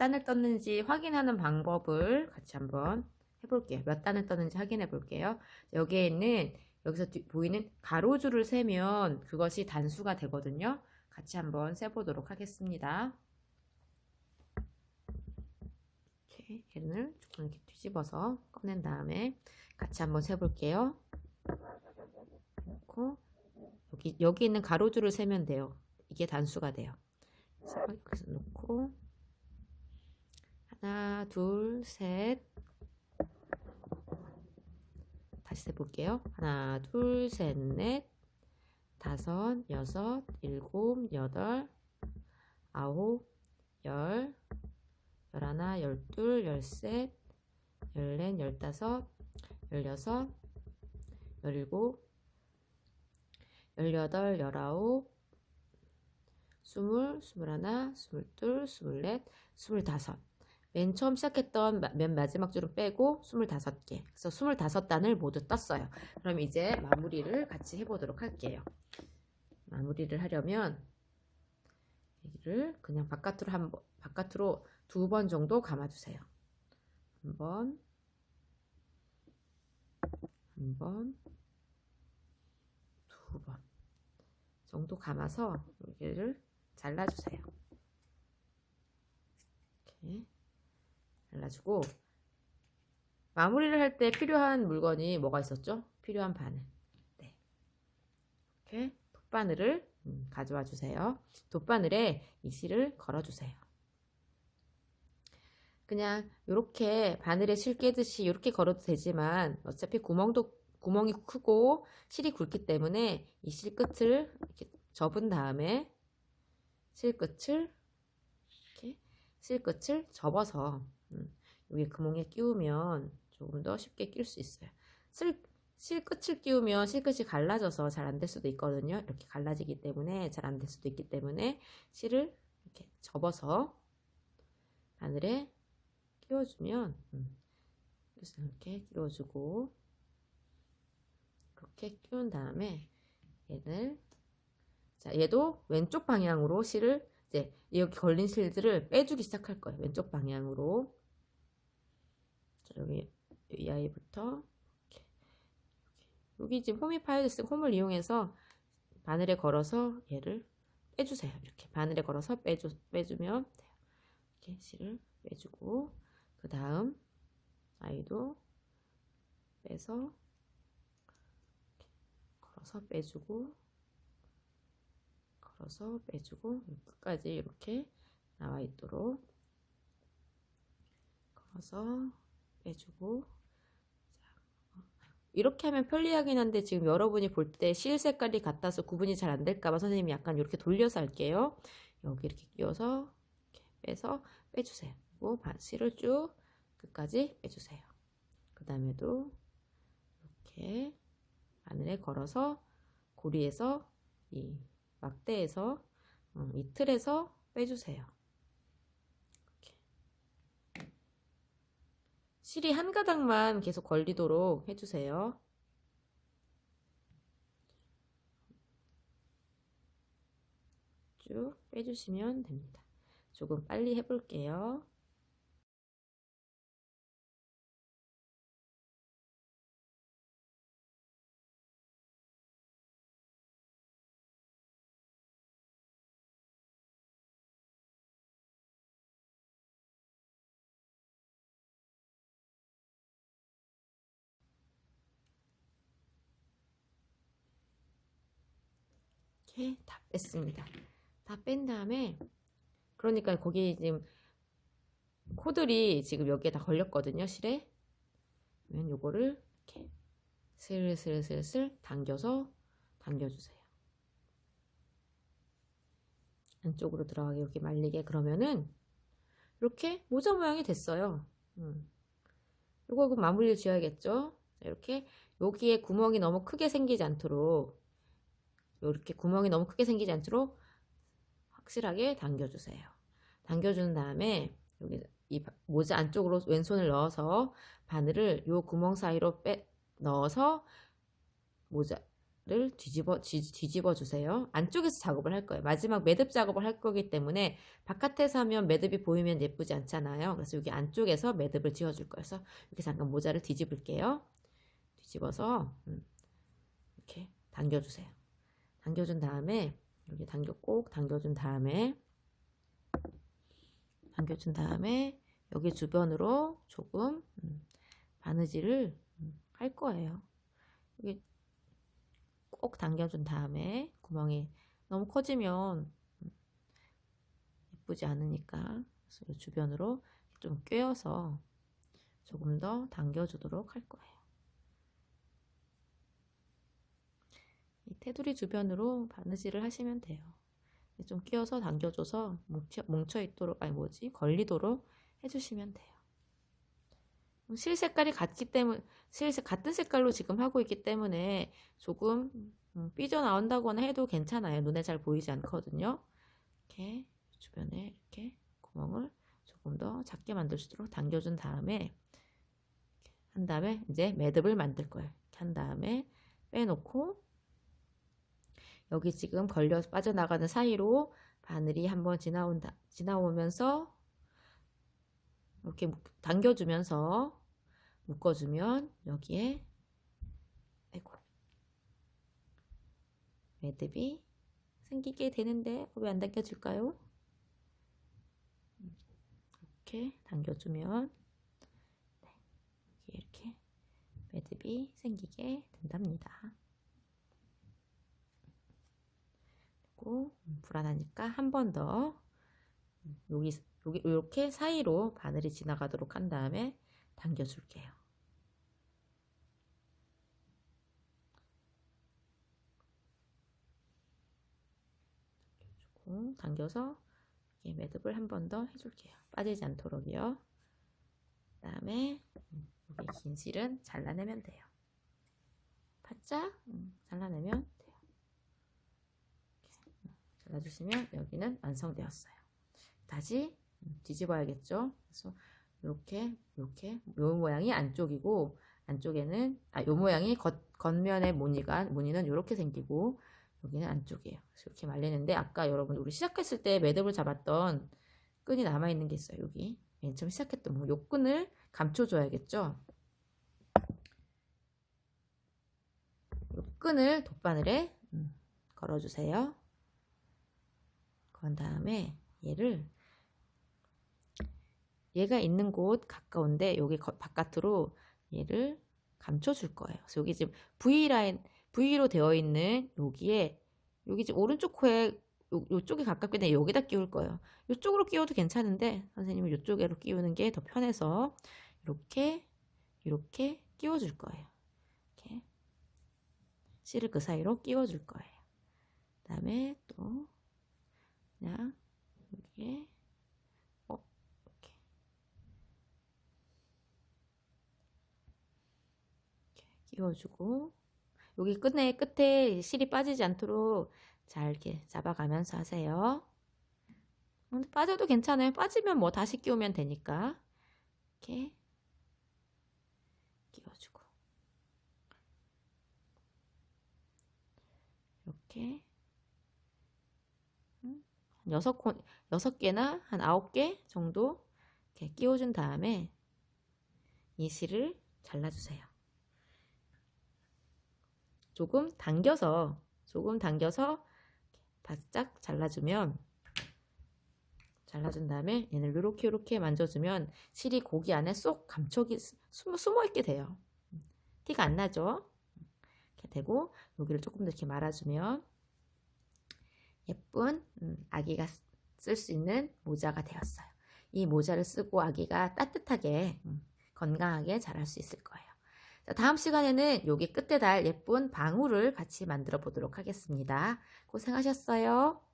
단을 떴는지 확인하는 방법을 같이 한번 해볼게요. 몇 단을 떴는지 확인해 볼게요. 여기에 있는 여기서 뒤- 보이는 가로줄을 세면 그것이 단수가 되거든요. 같이 한번 세보도록 하겠습니다. 이렇게 얘를 조금 이렇게 뒤집어서 꺼낸 다음에 같이 한번 세볼게요. 놓고 여기 여기 있는 가로줄을 세면 돼요. 이게 단수가 돼요. 그래서 놓고 하나, 둘, 셋. 다시 세볼게요. 하나, 둘, 셋, 넷, 다섯, 여섯, 일곱, 여덟, 아홉, 열, 열하나, 열둘, 열셋, 열넷, 열다섯, 열여섯, 열일곱, 열여덟, 열아홉, 스물, 스물하나, 스물둘, 스물넷, 스물다섯. 맨 처음 시작했던 마- 맨 마지막 줄은 빼고 25개. 그래서 25단을 모두 떴어요. 그럼 이제 마무리를 같이 해보도록 할게요. 마무리를 하려면 여기를 그냥 바깥으로 한 번, 바깥으로 두 번 정도 감아주세요. 한 번, 한 번, 두 번 정도 감아서 여기를 잘라주세요. 이렇게. 잘라주고 마무리를 할 때 필요한 물건이 뭐가 있었죠? 필요한 바늘. 네. 이렇게 돗바늘을 음, 가져와 주세요. 돗바늘에 이 실을 걸어 주세요. 그냥 이렇게 바늘에 실 깨듯이 이렇게 걸어도 되지만 어차피 구멍도 구멍이 크고 실이 굵기 때문에 이 실 끝을 이렇게 접은 다음에 실 끝을 이렇게 실 끝을 접어서 음, 여기 구멍에 끼우면 조금 더 쉽게 낄 수 있어요. 실, 실 끝을 끼우면 실 끝이 갈라져서 잘 안 될 수도 있거든요. 이렇게 갈라지기 때문에 잘 안 될 수도 있기 때문에 실을 이렇게 접어서 바늘에 끼워주면 음, 이렇게 끼워주고 이렇게 끼운 다음에 얘를 자 얘도 왼쪽 방향으로 실을 이제 여기 걸린 실들을 빼주기 시작할 거예요. 왼쪽 방향으로. 자, 여기 이 아이부터 여기, 지금 홈이 파여져 있으니 홈을 이용해서 바늘에 걸어서 얘를 빼주세요. 이렇게 바늘에 걸어서 빼주, 빼주면 돼요. 이렇게 실을 빼주고 그 다음 아이도 빼서 걸어서 빼주고 걸어서 빼주고 끝까지 이렇게 나와 있도록 걸어서 빼주고 자, 이렇게 하면 편리하긴 한데 지금 여러분이 볼 때 실 색깔이 같아서 구분이 잘 안 될까봐 선생님이 약간 이렇게 돌려서 할게요. 여기 이렇게 끼워서 이렇게 빼서 빼주세요. 그리고 실을 쭉 끝까지 빼주세요. 그 다음에도 이렇게 바늘에 걸어서 고리에서 이 막대에서 어, 이 틀에서 빼주세요. 이렇게. 실이 한 가닥만 계속 걸리도록 해주세요. 쭉 빼주시면 됩니다. 조금 빨리 해볼게요. 이렇게 다 뺐습니다. 다 뺀 다음에 그러니까 거기 지금 코들이 지금 여기에 다 걸렸거든요, 실에. 그러면 요거를 이렇게 슬슬슬슬 당겨서 당겨주세요. 안쪽으로 들어가게 이렇게 말리게 그러면은 이렇게 모자 모양이 됐어요. 음. 그 마무리를 지어야겠죠? 자, 이렇게 여기에 구멍이 너무 크게 생기지 않도록 이렇게 구멍이 너무 크게 생기지 않도록 확실하게 당겨주세요. 당겨준 다음에 여기 이 모자 안쪽으로 왼손을 넣어서 바늘을 요 구멍 사이로 빼 넣어서 모자 를 뒤집어 뒤, 뒤집어 주세요. 안쪽에서 작업을 할 거예요. 마지막 매듭 작업을 할 거기 때문에 바깥에서 하면 매듭이 보이면 예쁘지 않잖아요. 그래서 여기 안쪽에서 매듭을 지어 줄 거예요. 그래서 이렇게 잠깐 모자를 뒤집을게요. 뒤집어서 음, 이렇게 당겨 주세요. 당겨 준 다음에 여기 당겨 꼭 당겨 준 다음에 당겨 준 다음에 여기 주변으로 조금 음, 바느질을 음, 할 거예요. 여기 꼭 당겨준 다음에 구멍이 너무 커지면 음, 예쁘지 않으니까 주변으로 좀 꿰어서 조금 더 당겨주도록 할 거예요. 테두리 주변으로 바느질을 하시면 돼요. 좀 끼워서 당겨줘서 뭉쳐, 뭉쳐 있도록 아니 뭐지 걸리도록 해주시면 돼요. 실 색깔이 같기 때문에 실 같은 색깔로 지금 하고 있기 때문에 조금 음, 삐져 나온다거나 해도 괜찮아요. 눈에 잘 보이지 않거든요. 이렇게 주변에 이렇게 구멍을 조금 더 작게 만들 수 있도록 당겨준 다음에 한 다음에 이제 매듭을 만들 거예요. 한 다음에 빼놓고 여기 지금 걸려 빠져나가는 사이로 바늘이 한번 지나온다 지나오면서 이렇게 당겨주면서 묶어주면 여기에 아이고 매듭이 생기게 되는데 왜 안 당겨질까요? 이렇게 당겨주면 네, 이렇게 매듭이 생기게 된답니다. 그리고 불안하니까 한 번 더 여기 여기 이렇게 사이로 바늘이 지나가도록 한 다음에 당겨줄게요. 당겨주고 당겨서 매듭을 한 번 더 해줄게요. 빠지지 않도록요. 그 다음에 여기 긴 실은 잘라내면 돼요. 바짝 잘라내면 돼요. 잘라주시면 여기는 완성되었어요. 다시 뒤집어야겠죠. 그래서 이렇게 이렇게 요 모양이 안쪽이고 안쪽에는 아 요 모양이 겉 겉면의 무늬가 무늬는 이렇게 생기고 여기는 안쪽이에요. 이렇게 말리는데 아까 여러분 우리 시작했을 때 매듭을 잡았던 끈이 남아 있는 게 있어요. 여기 맨 처음 시작했던 뭐 요 끈을 감춰줘야겠죠. 요 끈을 돗바늘에 음, 걸어주세요. 그런 다음에 얘를 얘가 있는 곳 가까운데 여기 바깥으로 얘를 감춰줄 거예요. 그래서 여기 지금 V 라인 V로 되어 있는 여기에 여기 지금 오른쪽 코에 요, 요쪽에 가깝게 되 여기다 끼울 거예요. 요쪽으로 끼워도 괜찮은데 선생님은 요쪽으로 끼우는 게 더 편해서 이렇게 이렇게 끼워줄 거예요. 이렇게 실을 그 사이로 끼워줄 거예요. 그 다음에 또 그냥 여기에 어 이렇게. 이렇게 끼워주고. 여기 끝에 끝에 실이 빠지지 않도록 잘 이렇게 잡아가면서 하세요. 근데 빠져도 괜찮아요. 빠지면 뭐 다시 끼우면 되니까. 이렇게 끼워주고. 이렇게 여섯 콘 여섯 개나 한 아홉 개 정도 이렇게 끼워준 다음에 이 실을 잘라주세요. 조금 당겨서 조금 당겨서 바짝 잘라주면 잘라준 다음에 얘를 이렇게 이렇게 만져주면 실이 고기 안에 쏙 감촉이 숨어, 숨어 있게 돼요. 티가 안 나죠? 이렇게 되고 여기를 조금 더 이렇게 말아주면 예쁜 음, 아기가 쓸 수 있는 모자가 되었어요. 이 모자를 쓰고 아기가 따뜻하게 음, 건강하게 자랄 수 있을 거예요. 자, 다음 시간에는 여기 끝에 달 예쁜 방울을 같이 만들어 보도록 하겠습니다. 고생하셨어요.